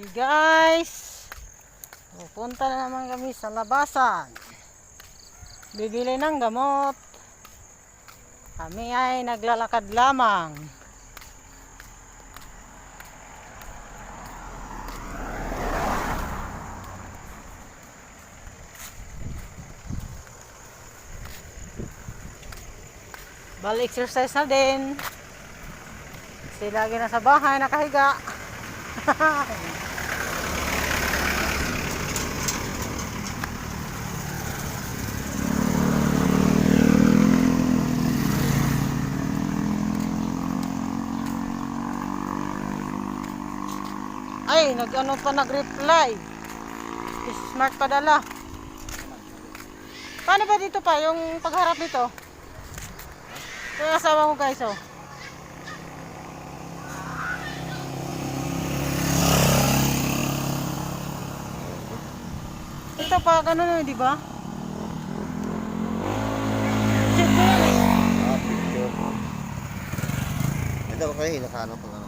Guys, pupunta na naman kami sa labasan. Bibili ng gamot. Kami ay naglalakad lamang. Bal exercise na din. Kasi lagi na sa bahay nakahiga. Ay, nag-ano pa nag-reply. Smart padala. Paano ba dito pa yung pagharap nito? Ito yung asawa ko guys oh. Ito pa ganun di ba? Shit ko. Ah. Ito ba kayo, nakaano pa nga.